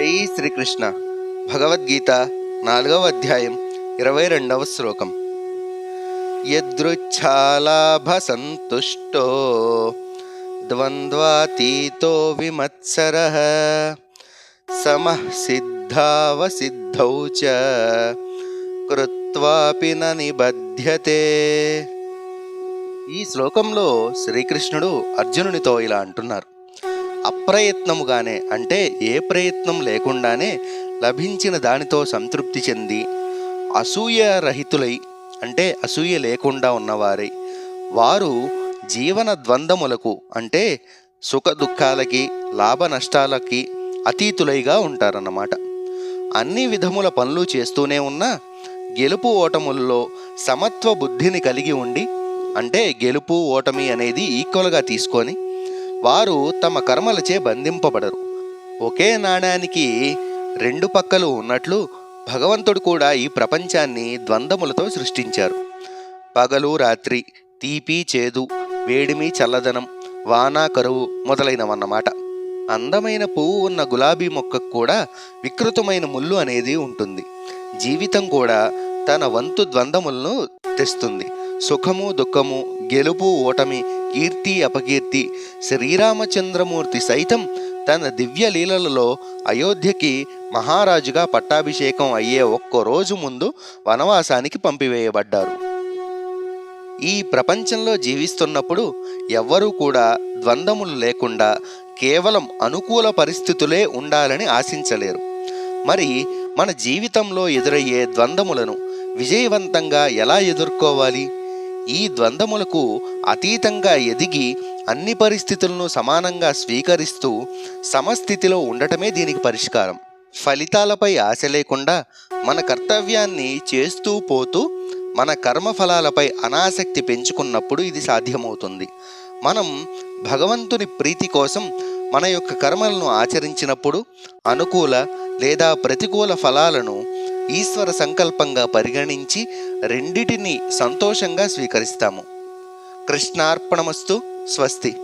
జై శ్రీకృష్ణ. భగవద్గీత నాలుగవ అధ్యాయం ఇరవై రెండవ శ్లోకం. యదృచ్ఛాలాభ సంతుష్టో ద్వంద్వాతీతో విమత్సర సమః సిద్ధావసిద్ధౌ చ కృత్వాపి న నిబధ్యతే. ఈ శ్లోకంలో శ్రీకృష్ణుడు అర్జునునితో ఇలా అంటున్నారు. అప్రయత్నముగానే అంటే ఏ ప్రయత్నం లేకుండానే లభించిన దానితో సంతృప్తి చెంది అసూయ రహితులై అంటే అసూయ లేకుండా ఉన్నవారై వారు జీవన ద్వంద్వములకు అంటే సుఖ దుఃఖాలకి లాభ నష్టాలకి అతీతులైగా ఉంటారన్నమాట. అన్ని విధముల పనులు చేస్తూనే ఉన్నా గెలుపు ఓటముల్లో సమత్వ బుద్ధిని కలిగి ఉండి అంటే గెలుపు ఓటమి అనేది ఈక్వల్గా తీసుకొని వారు తమ కర్మలచే బంధింపబడరు. ఒకే నాణానికి రెండు పక్కలు ఉన్నట్లు భగవంతుడు కూడా ఈ ప్రపంచాన్ని ద్వంద్వములతో సృష్టించారు. పగలు రాత్రి తీపి చేదు వేడిమి చల్లదనం వాన కరువు మొదలైనవన్నమాట. అందమైన పువ్వు ఉన్న గులాబీ మొక్కకు కూడా వికృతమైన ముళ్ళు అనేది ఉంటుంది. జీవితం కూడా తన వంతు ద్వంద్వములను తెస్తుంది. సుఖము దుఃఖము గెలుపు ఓటమి కీర్తి అపకీర్తి శ్రీరామచంద్రమూర్తి సైతం తన దివ్య లీలలలో అయోధ్యకి మహారాజుగా పట్టాభిషేకం అయ్యే ఒక్క రోజు ముందు వనవాసానికి పంపివేయబడ్డారు. ఈ ప్రపంచంలో జీవిస్తున్నప్పుడు ఎవ్వరూ కూడా ద్వంద్వములు లేకుండా కేవలం అనుకూల పరిస్థితులే ఉండాలని ఆశించలేరు. మరి మన జీవితంలో ఎదురయ్యే ద్వంద్వములను విజయవంతంగా ఎలా ఎదుర్కోవాలి? ఈ ద్వంద్వములకు అతీతంగా ఎదిగి అన్ని పరిస్థితులను సమానంగా స్వీకరిస్తూ సమస్థితిలో ఉండటమే దీనికి పరిష్కారం. ఫలితాలపై ఆశ లేకుండా మన కర్తవ్యాన్ని చేస్తూ పోతూ మన కర్మఫలాలపై అనాసక్తి పెంచుకున్నప్పుడు ఇది సాధ్యమవుతుంది. మనం భగవంతుని ప్రీతి కోసం మన యొక్క కర్మలను ఆచరించినప్పుడు అనుకూల లేదా ప్రతికూల ఫలాలను ఈశ్వర సంకల్పంగా పరిగణించి రెండిటిని సంతోషంగా స్వీకరిస్తాము. కృష్ణార్పణమస్తు స్వస్తి.